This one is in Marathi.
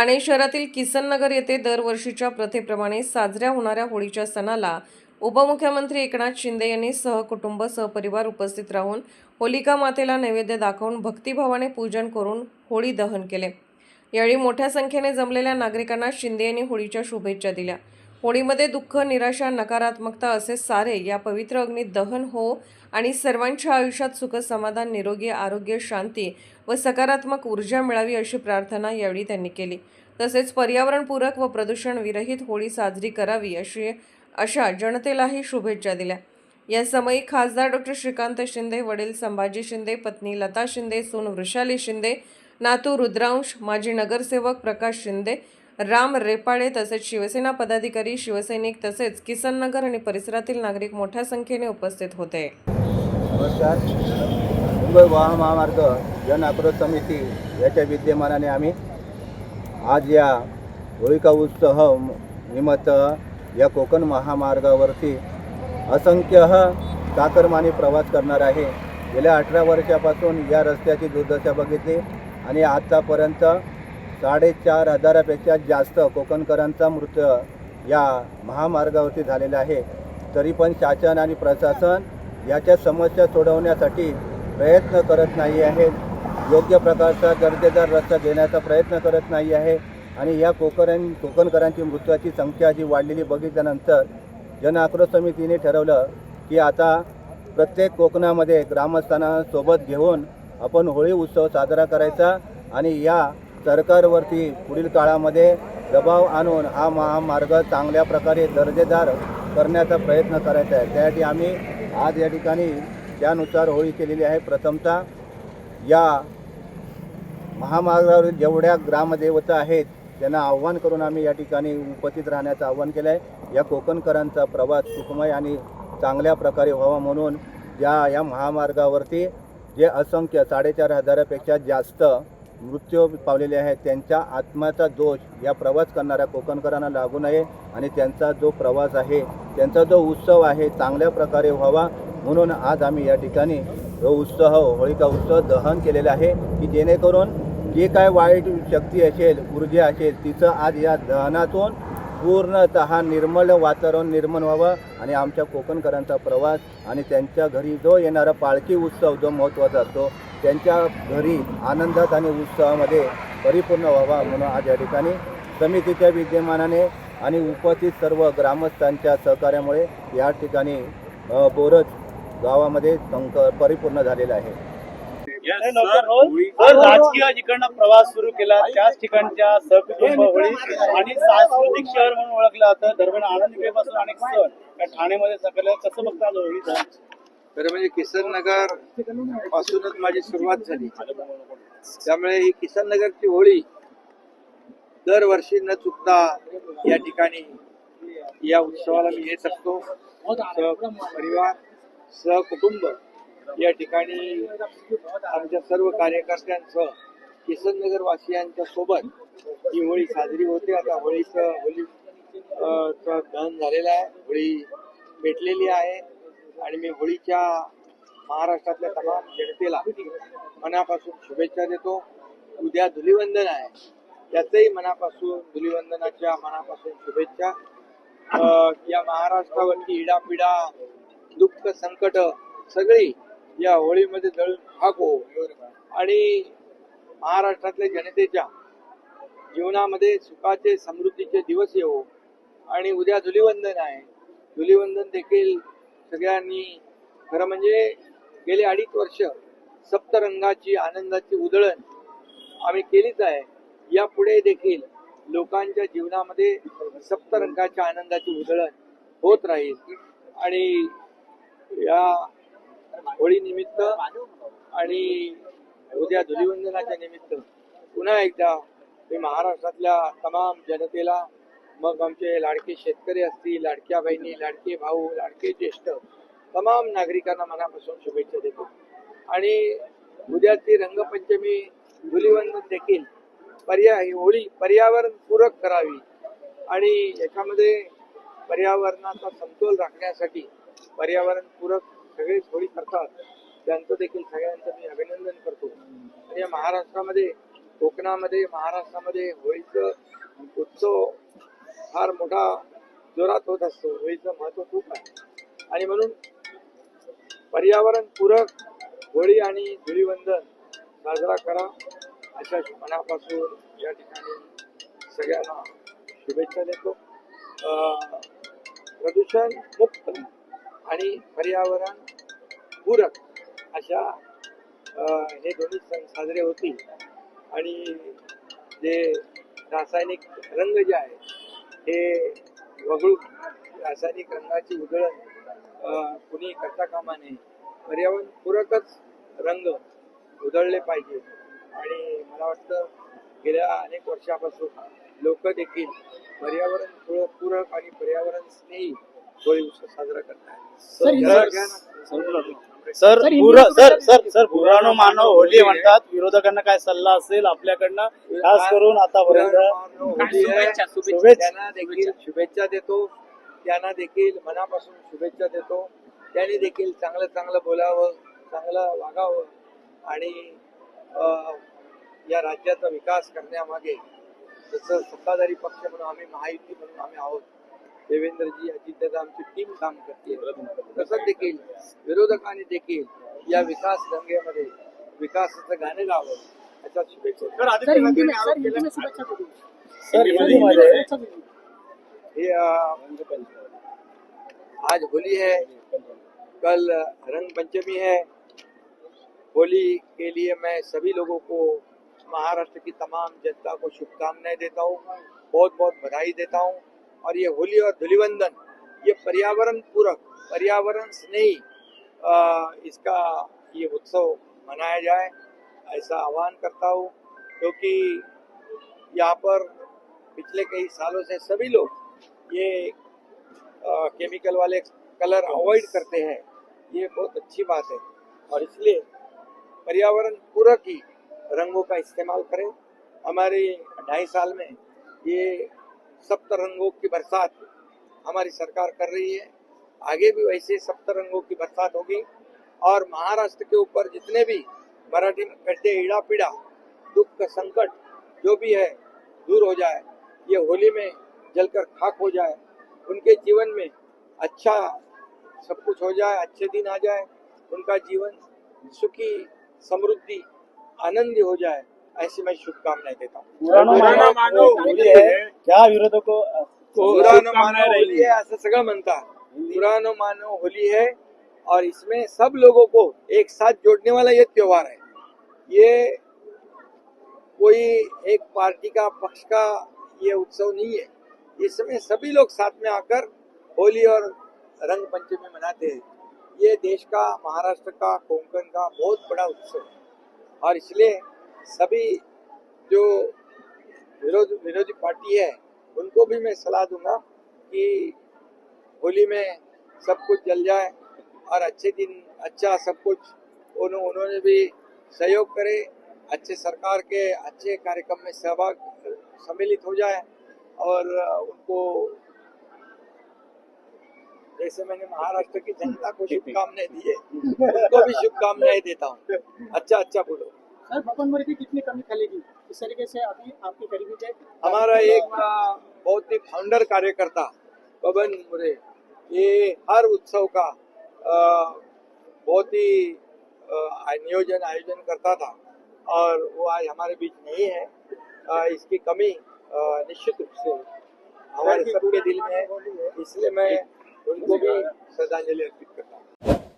ठाणे शहरातील किसननगर येथे दरवर्षीच्या प्रथेप्रमाणे साजऱ्या होणाऱ्या होळीच्या सणाला उपमुख्यमंत्री एकनाथ शिंदे यांनी सहकुटुंब सहपरिवार उपस्थित राहून होलिका मातेला नैवेद्य दाखवून भक्तिभावाने पूजन करून होळी दहन केले. यावेळी मोठ्या संख्येने जमलेल्या नागरिकांना शिंदे यांनी होळीच्या शुभेच्छा दिल्या. होळीमध्ये दुःख निराशा नकारात्मकता असे सारे या पवित्र अग्नीत दहन हो आणि सर्वांच्या आयुष्यात सुख समाधान निरोगी आरोग्य शांती व सकारात्मक ऊर्जा मिळावी अशी प्रार्थना यावेळी त्यांनी केली. तसेच पर्यावरणपूरक व प्रदूषण विरहित होळी साजरी करावी अशी अशा जनतेलाही शुभेच्छा दिल्या. या समयी खासदार डॉक्टर श्रीकांत शिंदे वडील संभाजी शिंदे पत्नी लता शिंदे सून वृषाली शिंदे नातू रुद्रांश माजी नगरसेवक प्रकाश शिंदे राम रेपाळे तसेच शिवसेना पदाधिकारी शिवसैनिक तसेच किसननगर आणि परिसरातील नागरिक मोठ्या संख्येने उपस्थित होते. नमस्कार. मुंबई वाहन महामार्ग जन आक्रोश समिती याच्या विद्यमानाने आम्ही आज या होळिका उत्सव निमित्त या कोकण महामार्गावरती असंख्य चाकरमानी प्रवास करणार आहे. गेल्या अठरा वर्षापासून या रस्त्याची दुर्दशा बघितली आणि आतापर्यंत साडेचार हजारापेक्षा जास्त कोकणकरांचा मृत्यू या महामार्गावरती झालेला आहे. तरी पण शासन आणि प्रशासन याच्या समस्या सोडवण्यासाठी प्रयत्न करत नाही आहे. योग्य प्रकारचा दर्जेदार रस्ता देण्याचा प्रयत्न करत नाही आहे आणि या कोकण कोकणकरांची मृत्यूची संख्या जी वाढलेली बघितल्यानंतर जन आक्रोश समितीने ठरवलं की आता प्रत्येक कोकणामध्ये ग्रामस्थांना घेऊन आपण होळी उत्सव साजरा करायचा आणि या सरकारवरती पुढील काळामध्ये दबाव आणून हा महामार्ग चांगल्या प्रकारे दर्जेदार करण्याचा प्रयत्न करायचा आहे. त्यासाठी आम्ही आज या ठिकाणी त्यानुसार होळी केलेली आहे. प्रथमतः या महामार्गावरील जेवढ्या ग्रामदेवता आहेत त्यांना आव्हान करून आम्ही या ठिकाणी उपस्थित राहण्याचं आव्हान केलं आहे या कोकणकरांचा प्रवास सुखमय आणि चांगल्या प्रकारे व्हावा म्हणून या या महामार्गावरती जे असंख्य साडेचार हजारापेक्षा जास्त मृत्यू पावलेले आहेत. त्यांच्या आत्म्याचा दोष या प्रवास करणाऱ्या कोकणकरांना लागू नये आणि त्यांचा जो प्रवास आहे त्यांचा जो उत्सव आहे चांगल्या प्रकारे व्हावा म्हणून आज आम्ही या ठिकाणी जो उत्सव होळिका उत्सव दहन केलेला आहे की जेणेकरून जे काय वाईट शक्ती असेल ऊर्जा असेल तिचं आज या दहनातून पूर्णतः निर्मल वातावरण निर्माण व्हावं आणि आमच्या कोकणकरांचा प्रवास आणि त्यांच्या घरी जो येणारा पालखी उत्सव जो महत्त्वाचा असतो त्यांच्या घरी आनंदात आणि उत्साहामध्ये परिपूर्ण व्हावा म्हणून आज या ठिकाणी समितीच्या विद्यमानाने आणि उपस्थित सर्व ग्रामस्थांच्या सहकार्यामुळे या ठिकाणी बोरज गावामध्ये संक परिपूर्ण झालेला आहे. राजकीय जिकडनं प्रवास सुरू केला. त्याच ठिकाणच्या सहकुटुंब होळी आणि सांस्कृतिक शहर म्हणून ओळखलं जातं. दरम्यान आनंदीपासून अनेक सण या ठाण्यामध्ये सकल कसं बघता खरं म्हणजे किसन नगर पासूनच माझी सुरुवात झाली. त्यामुळे ही किसन नगरची होळी दरवर्षी न चुकता या ठिकाणी या उत्सवाला मी येत असतो. परिवार सहकुटुंब या ठिकाणी आमच्या सर्व कार्यकर्त्यांसह किसन नगर वासियांच्या सोबत ही होळी साजरी होते. आता होळीचं होळी चं दहन झालेलं आहे. होळी पेटलेली आहे. आणि मी होळीच्या महाराष्ट्रातल्या तमाम जनतेला मनापासून शुभेच्छा देतो. उद्या धुलिवंदन आहे. त्याचंही मनापासून धुलिवंदनाच्या मनापासून शुभेच्छा. या महाराष्ट्रावरती इडापिडा दुःख संकट सगळी या होळीमध्ये जळून टाको आणि महाराष्ट्रातल्या जनतेच्या जीवनामध्ये सुखाचे समृद्धीचे दिवस येवो. आणि उद्या धुलिवंदन आहे. धुलिवंदन देखील सगळ्यांनी खरं म्हणजे गेले अडीच वर्ष सप्तरंगाची आनंदाची उधळण आम्ही केलीच आहे. यापुढे देखील लोकांच्या जीवनामध्ये सप्तरंगाच्या आनंदाची उधळण होत राहील. आणि या होळीनिमित्त आणि उद्या धुलिवंदनाच्या निमित्त पुन्हा एकदा मी महाराष्ट्रातल्या तमाम जनतेला मग आमचे लाडके शेतकरी असतील लाडक्या बहिणी लाडके भाऊ लाडके ज्येष्ठ तमाम नागरिकांना मनापासून शुभेच्छा देतो. आणि उद्याची रंगपंचमी धुलिवंदन देखील पर्याय होळी पर्यावरण पूरक करावी. आणि याच्यामध्ये पर्यावरणाचा समतोल राखण्यासाठी पर्यावरण पूरक सगळेच होळी करतात. त्यांचं देखील सगळ्यांचं मी अभिनंदन करतो. आणि या महाराष्ट्रामध्ये कोकणामध्ये महाराष्ट्रामध्ये होळीचं उत्सव फार मोठा जोरात होत असतो. होळीचं महत्त्व खूप आहे. आणि म्हणून पर्यावरण पूरक होळी आणि धुळीवंदन साजरा करा. अशा मनापासून या ठिकाणी सगळ्यांना शुभेच्छा देतो. प्रदूषण मुक्त आणि पर्यावरण पूरक अशा हे दोन्ही सण साजरे होतील. आणि जे रासायनिक रंग जे आहेत हे वगळून रासायनिक रंगाची उधळण कुणी करता कामा नये. पर्यावरण पूरकच रंग उधळले पाहिजे. आणि मला वाटतं गेल्या अनेक वर्षापासून लोक देखील पर्यावरण पूरक आणि पर्यावरण स्नेही होळी उत्सव साजरा करतात सर सर सर सर बुरानो मानो होली म्हणतात विरोधकांना काय सल्ला असेल आपल्याकडनं? खास करून आतापर्यंत. शुभेच्छा. त्यांना देखील शुभेच्छा देतो. त्यांना देखील मनापासून शुभेच्छा देतो. त्यांनी देखील चांगलं चांगलं बोलावं चांगलं वागावं आणि अं, या राज्याचा विकास करण्यामागे जसं सत्ताधारी पक्ष म्हणून आम्ही महायुती म्हणून आम्ही आहोत देवेंद्रजी अजितदादा आमची टीम काम करते तसंच देखील विरोधकांनी देखील या विकास गंगेमध्ये विकासाचं गाणं गावं याच्या शुभेच्छा ये आज होली है। कल रंग पंचमी है। होली के लिए मैं सभी लोगों को महाराष्ट्र की तमाम जनता को शुभकामनाएँ देता हूँ। बहुत बहुत बधाई देता हूँ। और ये होली और धुलिवंदन ये पर्यावरण पूरक पर्यावरण स्नेही इसका ये उत्सव मनाया जाए ऐसा आह्वान करता हूँ। क्योंकि तो यहाँ पर पिछले कई सालों से सभी लोग ये अ, केमिकल वाले कलर अवॉइड करते हैं ये बहुत अच्छी बात है। और इसलिए पर्यावरण पूरक ही रंगों का इस्तेमाल करें। हमारे ढाई साल में ये सप्त रंगों की बरसात हमारी सरकार कर रही है। आगे भी वैसे सप्त रंगों की बरसात होगी और महाराष्ट्र के ऊपर जितने भी मराठी में हैं ईड़ा पीड़ा दुख का संकट जो भी है, दूर हो जाए, ये होली में जलकर खाक हो जाए, उनके जीवन में अच्छा सब कुछ हो जाए, अच्छे दिन आ जाए, उनका जीवन सुखी, समृद्धि, आनंदी हो जाए ऐसी मैं शुभकामनाएँ देता हूँ। होली है। क्या विरोधकों को पुरानो मानो होली है असं सगळं म्हणतात पुरानो मानो होली है और इसमें सब लोगों को एक साथ जोड़ने वाला ये त्योहार है। ये कोई एक पार्टी का पक्ष का ये उत्सव नहीं है। इसमें सभी लोग साथ में आकर होली और रंग पंचमी मनाते हैं। ये देश का महाराष्ट्र का कोंकण का बहुत बड़ा उत्सव है। और इसलिए सभी जो विरोध विरोधी पार्टी है उनको भी मैं सलाह दूँगा कि होली में सब कुछ जल जाए और अच्छे दिन अच्छा सब कुछ उन्हों, उन्होंने भी सहयोग करे अच्छे सरकार के अच्छे कार्यक्रम में सहभाग सम्मिलित हो जाए और उनको जैसे मैंने महाराष्ट्र की जनता को शुभकामनाएँ दी है उनको भी शुभकामनाएँ देता हूँ। अच्छा अच्छा बोलो। सर बपन मुरे की कितनी कमी खलेगी इस तरीके से अभी आपकी करीबी थे हमारा एक बहुत ही फाउंडर कार्यकर्ता पवन मुरे ये हर उत्सव का बहुत ही नियोजन आयोजन करता था। और वो आज हमारे बीच नहीं है। अ, इसकी कमी निश्चित रूप से हमारे सबके दिल में है। इसलिए मैं उनको भी श्रद्धांजलि अर्पित करता हूँ।